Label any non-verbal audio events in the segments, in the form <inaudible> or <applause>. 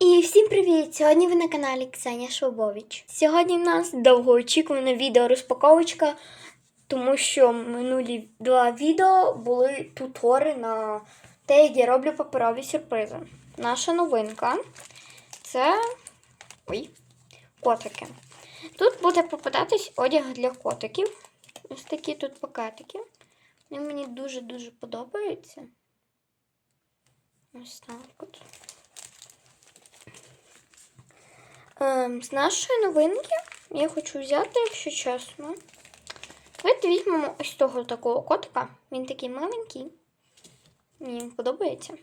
і всім привіт! Сьогодні ви на каналі Ксенія Швабович. Сьогодні в нас довгоочікуване відео розпаковочка, тому що минулі два відео були тутори на те, як я роблю паперові сюрпризи. Наша новинка це ой, котики. Тут буде попадатись одяг для котиків. Ось такі тут пакетики. Вони мені дуже-дуже подобаються. Ось так от. Ем, з нашої новинки я хочу взяти, якщо чесно. Давайте візьмемо ось того такого котика. Він такий маленький. Мені він подобається.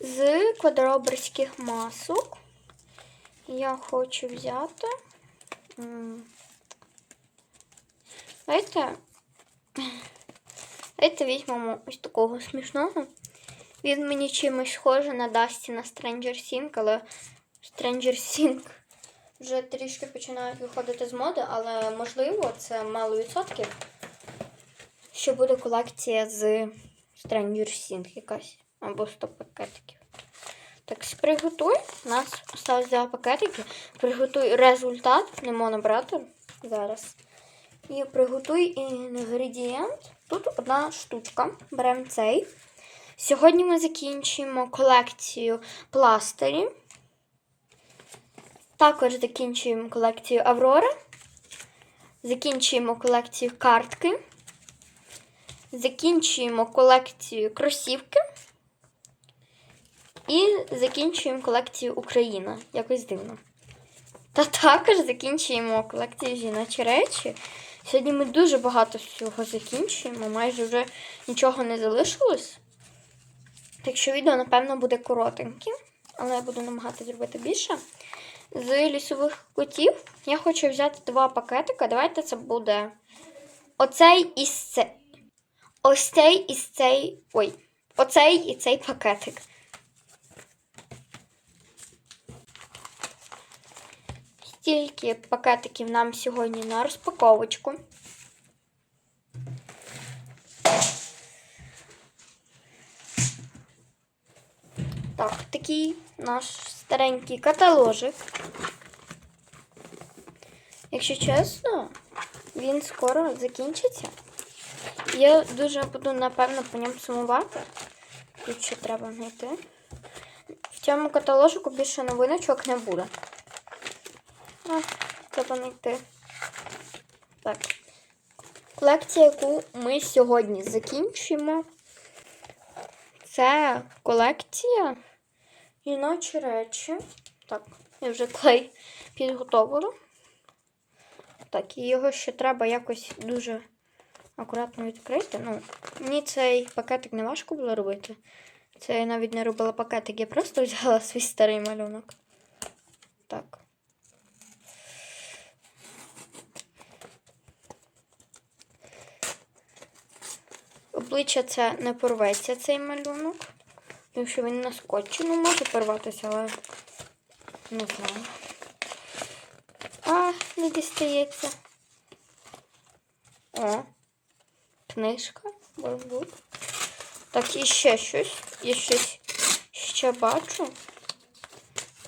З квадроберських масок я хочу взяти. Давайте. Давайте візьмемо ось такого смішного. Він мені чимось схоже на Дасті на Stranger Things, але Stranger Things вже трішки починають виходити з моди, але можливо це мало відсотків. Що буде колекція з Stranger Things якась. Або 100 пакетиків. Так, приготуй. У нас осталось два пакетики. Приготуй результат, не можна брати зараз. І приготуй інгредієнт. Тут одна штучка. Беремо цей. Сьогодні ми закінчуємо колекцію пластирів. Також закінчуємо колекцію Аврора. Закінчуємо колекцію картки. Закінчуємо колекцію кросівки. І закінчуємо колекцію Україна. Якось дивно. Та також закінчуємо колекцію жіночі речі. Сьогодні ми дуже багато всього закінчуємо, майже вже нічого не залишилось. Так що відео, напевно, буде коротеньке, але я буду намагатися зробити більше. З лісових котів я хочу взяти два пакетика. Давайте це буде оцей і цей. Ось цей і цей. Ой, оцей і цей пакетик. Стільки пакетиків нам сьогодні на розпаковочку. Так, такий наш старенький каталожик. Якщо чесно, він скоро закінчиться. Я дуже буду, напевно, по ньому сумувати. Тут ще треба знайти. В цьому каталожику більше новиночок не буде. А, треба знайти. Так. Колекція, яку ми сьогодні закінчуємо. Це колекція жіночі речі. Так, я вже клей підготовила. Так, і його ще треба якось дуже акуратно відкрити. Ну, мені цей пакетик не важко було робити. Це я навіть не робила пакетик, я просто <laughs> взяла свій старий малюнок. Так. Обличчя це не порветься цей малюнок. Тому що він на скотчі. Ну, може порватися, але не знаю. А, не дістається. О, книжка, борбут. Так, і ще щось. Я щось ще бачу.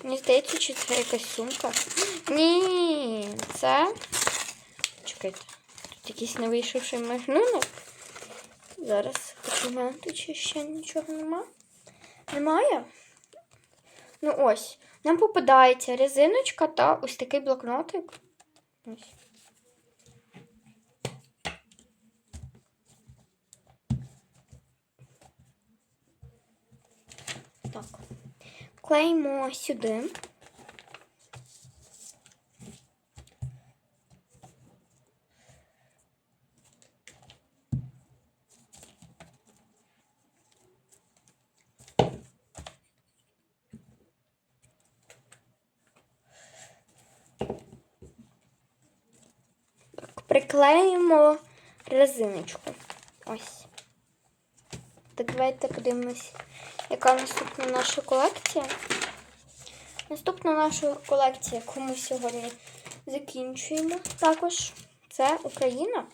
Мені здається, чи це якась сумка. Ні, це. Чекайте. Тут якийсь не вийшовший малюнок. Зараз глянути, чи ще нічого нема. Немає? Ну ось. Нам попадається резиночка та ось такий блокнотик. Ось. Так. Клеїмо сюди. Так, приклеїмо резиночку. Ось. Так, давайте подивимось, яка наступна наша колекція. Наступна наша колекція, яку ми сьогодні закінчуємо також. Це Україна.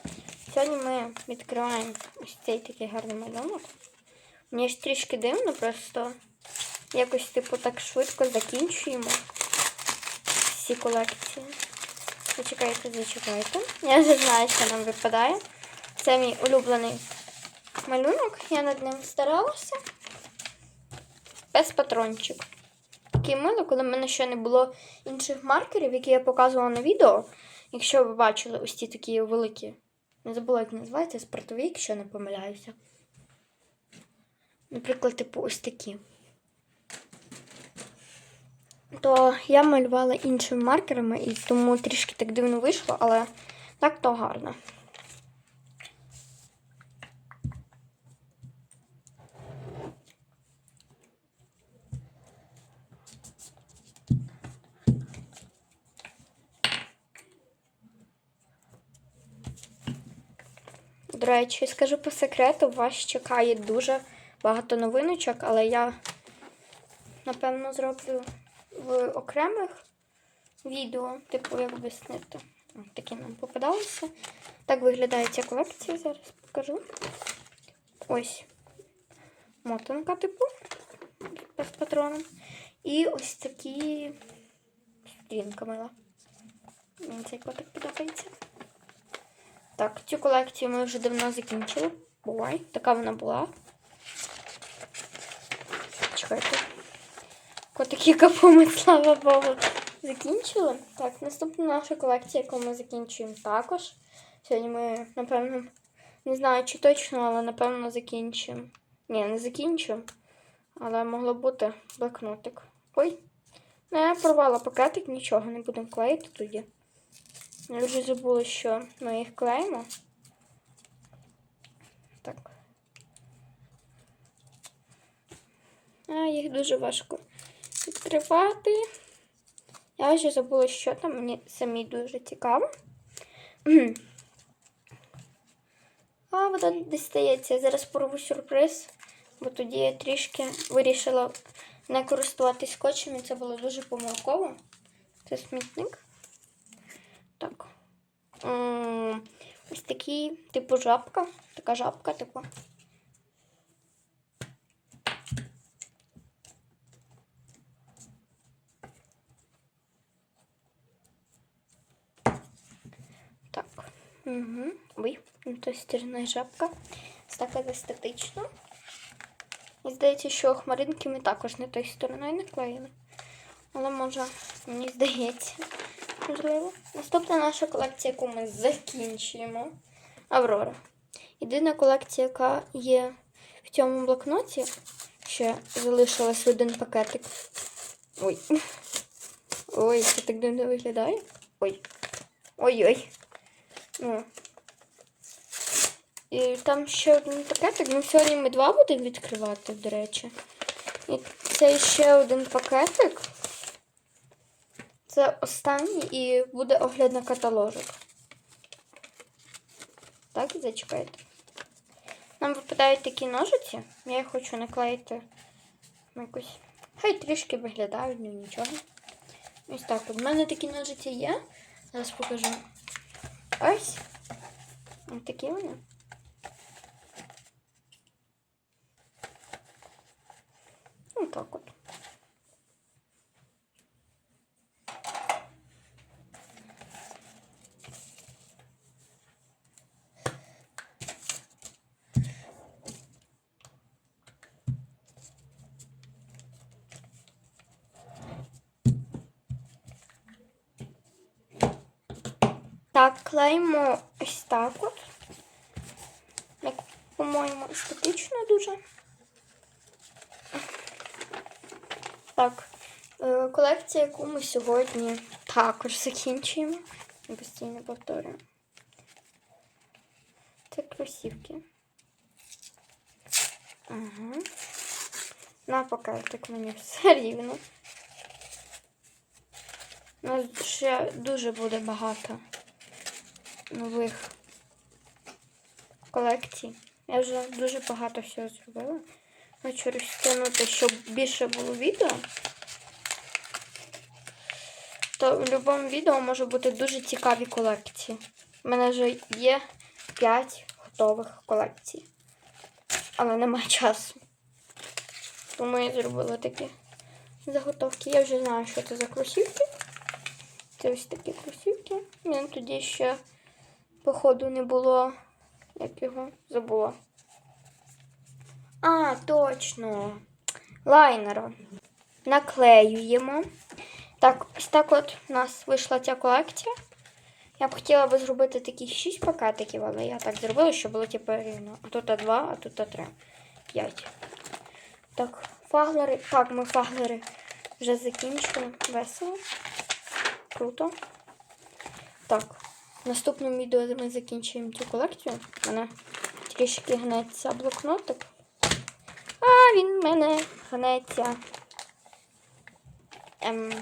Сьогодні ми відкриваємо ось цей такий гарний малюнок. Мені ж трішки дивно, просто якось, типу, так швидко закінчуємо всі колекції. Зачекайте, зачекайте. Я вже знаю, що нам випадає. Це мій улюблений малюнок. Я над ним старалася. Без патрончик. Такий мило, коли в мене ще не було інших маркерів, які я показувала на відео. Якщо ви бачили ось ці такі великі. Не забула, як називається, спортові, якщо не помиляюся. Наприклад, типу ось такі. То я малювала іншими маркерами, і тому трішки так дивно вийшло, але так то гарно. До речі, скажу по секрету, вас чекає дуже багато новиночок, але я, напевно, зроблю в окремих відео, типу, як об'яснити. Такі нам попадалися. Так виглядає ця колекція, зараз покажу. Ось мотанка, типу, без патроном. І ось такі стрінка мила. Мені цей котик подобається. Так, цю колекцію ми вже давно закінчили. Бувай, така вона була. Чекайте. Котики капоми, слава Богу, закінчили. Так, наступна наша колекція, яку ми закінчуємо також. Сьогодні ми, напевно, не знаю, чи точно, але напевно закінчимо. Ні, не закінчимо. Але могло бути блокнотик. Ой, ну я порвала пакетик, нічого не будемо клеїти тоді. Я вже забула, що ми їх клеїмо. Так. А, їх дуже важко відкривати. Я вже забула, що там. Мені самі дуже цікаво. <clears throat> А, вода десь стається. Я зараз порву сюрприз, бо тоді я трішки вирішила не користуватись скотчем, і це було дуже помилково. Це смітник. Так. Ось такий, типу, жабка. Така жабка, типу. Так. Угу. Ой, ну, то стерна жабка. Ось така естетично. І здається, що хмаринки ми також не тою стороною не клеїли. Але може, мені здається. Можливо. Наступна наша колекція, яку ми закінчуємо. Аврора. Єдина колекція, яка є в цьому блокноті, ще залишилась один пакетик. Ой. Ой, це так дивно виглядає. Ой. Ой-ой. Ну. І там ще один пакетик. Ну, сьогодні ми два будемо відкривати, до речі. І це ще один пакетик. Це останній і буде огляд на каталожок. Так, зачекайте. Нам випадають такі ножиці. Я їх хочу наклеїти на якусь. Хай трішки виглядають, ну нічого. Ось так. У мене такі ножиці є. Зараз покажу. Ось. Ось такі вони. Ось так от. Так, клеїмо ось так от. Як, по-моєму, естетично дуже. Так, е, колекція, яку ми сьогодні також закінчуємо. Постійно повторюю. Це кросівки. Ага. На пакетик мені все рівно. У нас ще дуже буде багато нових колекцій. Я вже дуже багато всього зробила. Хочу розтягнути, щоб більше було відео. То в будь-якому відео може бути дуже цікаві колекції. У мене вже є 5 готових колекцій. Але немає часу. Тому я зробила такі заготовки. Я вже знаю, що це за кросівки. Це ось такі кросівки. У тоді ще, походу, не було. Як його забула. А, точно. Лайнером. Наклеюємо. Так, ось так от у нас вийшла ця колекція. Я б хотіла би зробити такі 6 пакетиків, але я так зробила, щоб було типу рівно. А тут 2, а тут 3. 5. Так, фаглери. Так, ми фаглери вже закінчили. Весело. Круто. Так, в наступному відео ми закінчуємо цю колекцію. У мене трішки гнеться блокнотик. А, він в мене гнеться. Ем,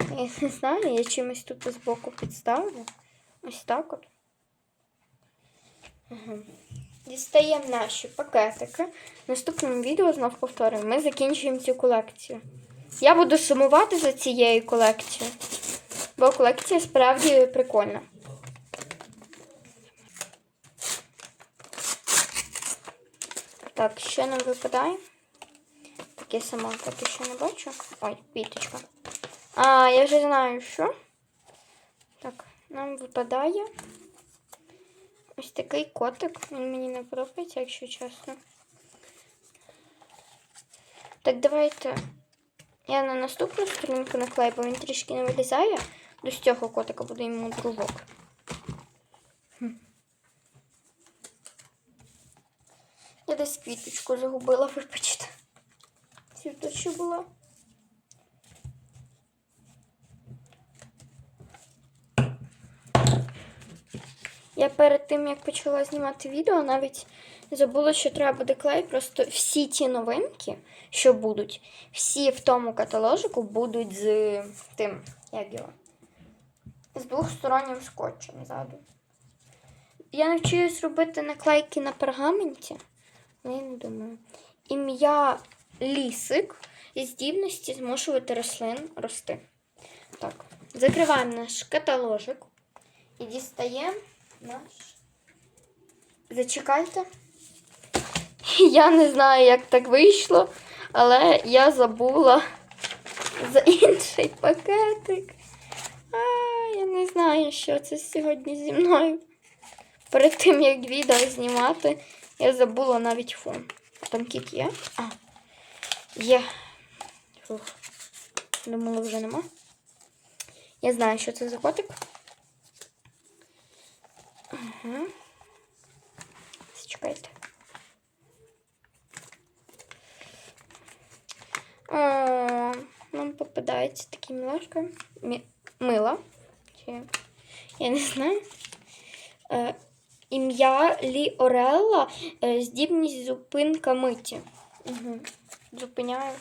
я не знаю, я чимось тут збоку підставлю. Ось так от. Ага. Дістаємо наші пакетики. В наступному відео знов повторюємо, ми закінчуємо цю колекцію. Я буду сумувати за цією колекцією, бо колекція справді прикольна. Так, що нам випадає? Так, я сама поки що не бачу. Ой, піточка. А, я вже знаю, що. Так, нам випадає ось такий котик. Він мені не подобається, якщо чесно. Так, давайте. Я на наступну сторінку наклею, бо він трішки не вилізає. До цього котика буде йому дружок. Я десь квіточку загубила, вибачте. Ще була. Я перед тим, як почала знімати відео, навіть забула, що треба буде клей. Просто всі ті новинки, що будуть, всі в тому каталожику будуть з тим, як його, з двохстороннім скотчем ззаду. Я навчилась робити наклейки на пергаменті. але Я не думаю. Ім'я лісик і здібності змушувати рослин рости. Так, закриваємо наш каталожик і дістаємо наш. Зачекайте. <laughs> Я не знаю, як так вийшло, але я забула за <laughs> інший пакетик. Не знаю, що це сьогодні зі мною. Перед тим, як відео знімати, я забула навіть фон. Там кіт є? А, є. Фух. Думала, вже нема. Я знаю, що це за котик. Ага. Зачекайте. О, нам попадається такі милашка. Мі... Чи... Я не знаю. Е, ім'я Лі Орелла. Е, здібність зупинка миті. Угу. Зупиняю.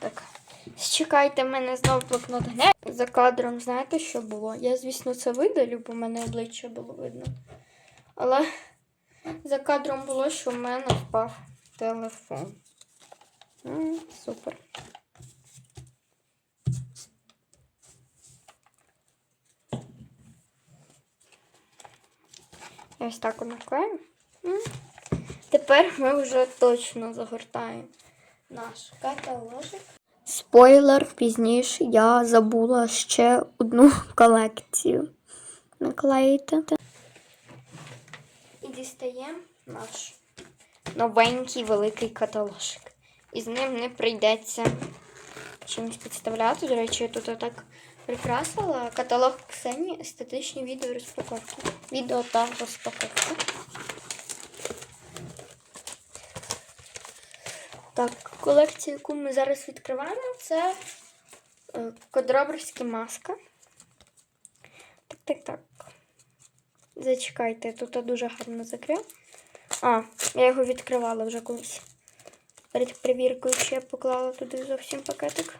Так. Чекайте, в мене знову блокнот гне. За кадром, знаєте, що було? Я, звісно, це видалю, бо в мене обличчя було видно. Але за кадром було, що в мене впав телефон. М, супер. Ось так наклею. Тепер ми вже точно загортаємо наш каталожик. Спойлер, пізніше я забула ще одну <laughs> колекцію наклеїти. І дістаємо наш новенький великий каталожик. І з ним не прийдеться чимось підставляти. До речі, я тут отак прикрасила каталог Ксені естетичні відео розпаковки. Відео та розпаковка. Так, колекція, яку ми зараз відкриваємо, це е, кодроберська маска. Так, так, так. Зачекайте, тут я дуже гарно закрив. А, я його відкривала вже колись. Перед перевіркою ще поклала туди зовсім пакетик.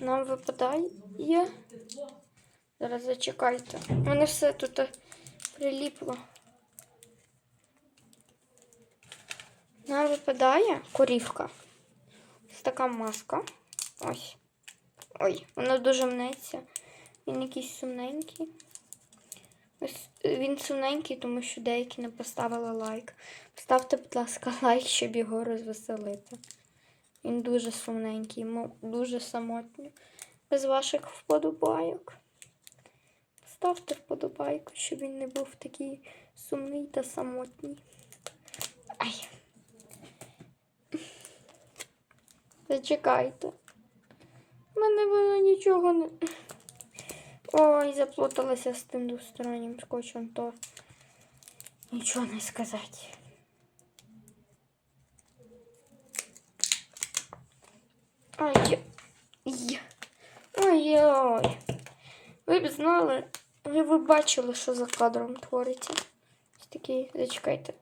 Нам випадає. Зараз зачекайте. У мене все тут приліпло. Нам випадає корівка. Ось така маска. Ось. Ой, воно дуже мнеться. Він якийсь сумненький. Ось е, він сумненький, тому що деякі не поставили лайк. Поставте, будь ласка, <laughs> лайк, щоб його розвеселити. Він дуже сумненький, мо- дуже самотній. Без ваших вподобайок. Ставте вподобайку, щоб він не був такий сумний та самотній. Ай. Зачекайте. У мене воно нічого не. Ой, заплуталася з тим двостороннім скотчем, то нічого не сказати. Ай. Й. Ой-ой. Ви б знали, ви б бачили, що за кадром твориться. Ось такий, зачекайте.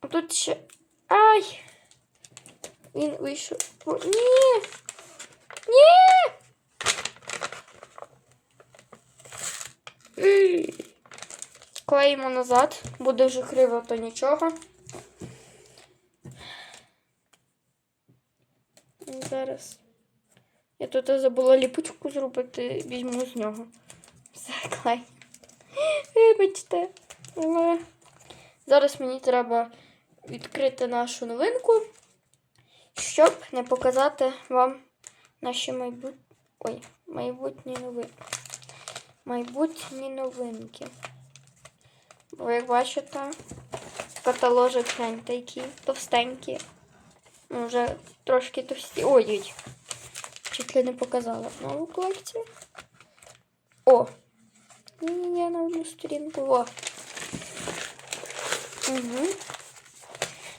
А тут ще. Ай! Він вийшов. О, ні! Ні! Клеїмо назад. Буде вже криво, то нічого. Зараз. Я забула ліпучку зробити, візьму з нього. Все, клей. Вибачте. Але зараз мені треба відкрити нашу новинку, щоб не показати вам наші майбут... Ой, майбутні новинки. Майбутні новинки. Бо, як бачите, каталожик гляньте, який товстенький. Вже трошки товсті. Ой-ой. Чуть ли не показала нову колекцію. О! Ні-ні-ні, на одну сторінку. О. Угу.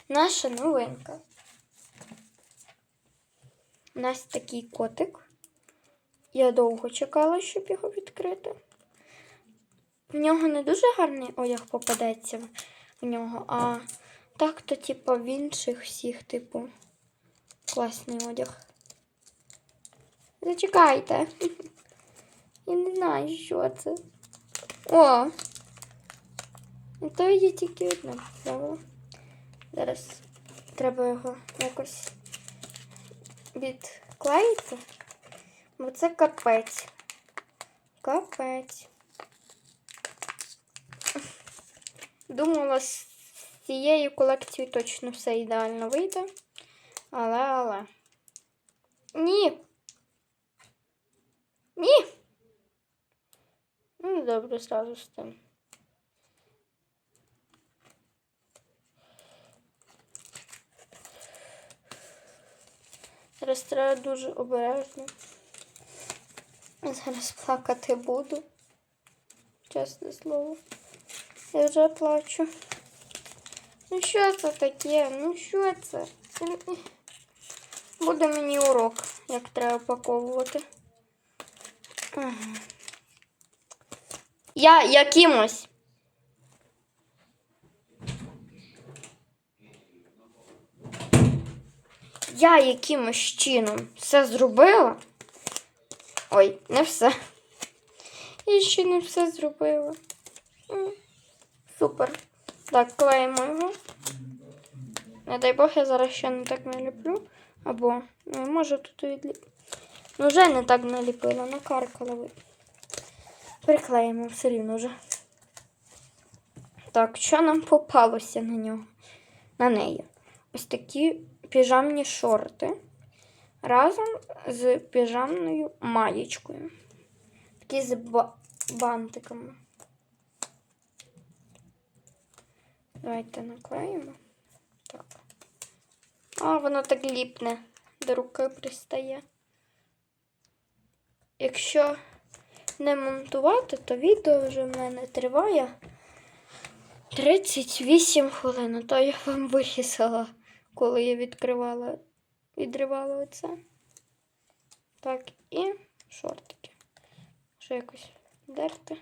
Наша новинка. У нас такий котик. Я довго чекала, щоб його відкрити. В нього не дуже гарний одяг попадеться в- нього, а так то, типу, в інших всіх, типу, класний одяг. Зачекайте. Я не знаю, що це. О! То є тільки одне правило. Зараз треба його якось відклеїти. Бо це капець. Капець. Думала, з цією колекцією точно все ідеально вийде. Але, але. Ні. Ну, добре, зразу з тим. Зараз треба дуже обережно. Зараз плакати буду. Чесне слово. Я вже плачу. Ну що це таке? Ну що це? Буде мені урок, як треба паковувати. Ага. Я якимось. Я якимось чином все зробила. Ой, не все. Я ще не все зробила. Супер. Так, клеїмо його. Не дай Бог, я зараз ще не так наліплю. Або, ну, може тут відліп. Ну, вже не так наліпила, накаркала ви. Приклеїмо все рівно вже. Так, що нам попалося на нього? На неї? Ось такі піжамні шорти разом з піжамною маєчкою. Такі з ба- бантиками. Давайте наклеїмо. Так. А, воно так ліпне, до руки пристає. Якщо не монтувати, то відео вже в мене триває 38 хвилин. То я вам вирізала, коли я відкривала, відривала оце. Так, і шортики. Що якось дерти.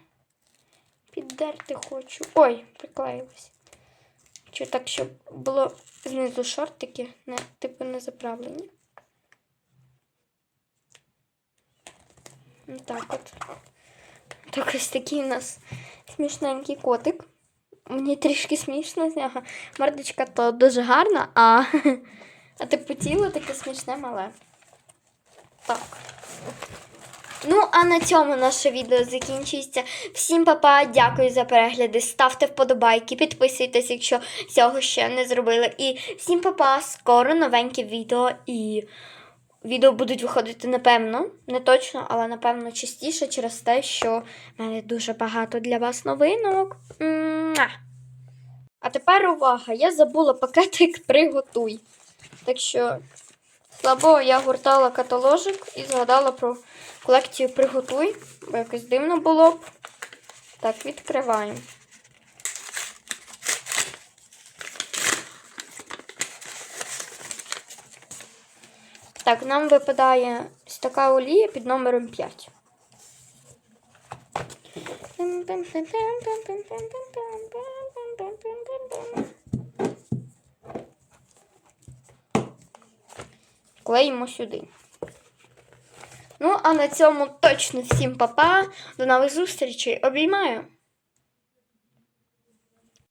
Піддерти хочу. Ой, приклеїлось. Чи так, щоб було знизу шортики, не, типу не заправлені. Так от. Так ось такий у нас смішненький котик. Мені трішки смішно з нього. Мордочка то дуже гарна, а, <laughs> а типу тіло таке смішне мале. Так. Ну, а на цьому наше відео закінчується. Всім па-па, дякую за перегляди. Ставте вподобайки, підписуйтесь, якщо цього ще не зробили. І всім па-па, скоро новеньке відео. І відео будуть виходити, напевно, не точно, але напевно частіше через те, що в мене дуже багато для вас новинок. А тепер увага! Я забула пакетик приготуй. Так що слабо я гуртала каталожик і згадала про колекцію приготуй, бо якось дивно було б. Так, відкриваємо. Так, нам випадає ось така олія під номером 5. Клеїмо сюди. Ну, а на цьому точно всім па-па. До нових зустрічей. Обіймаю!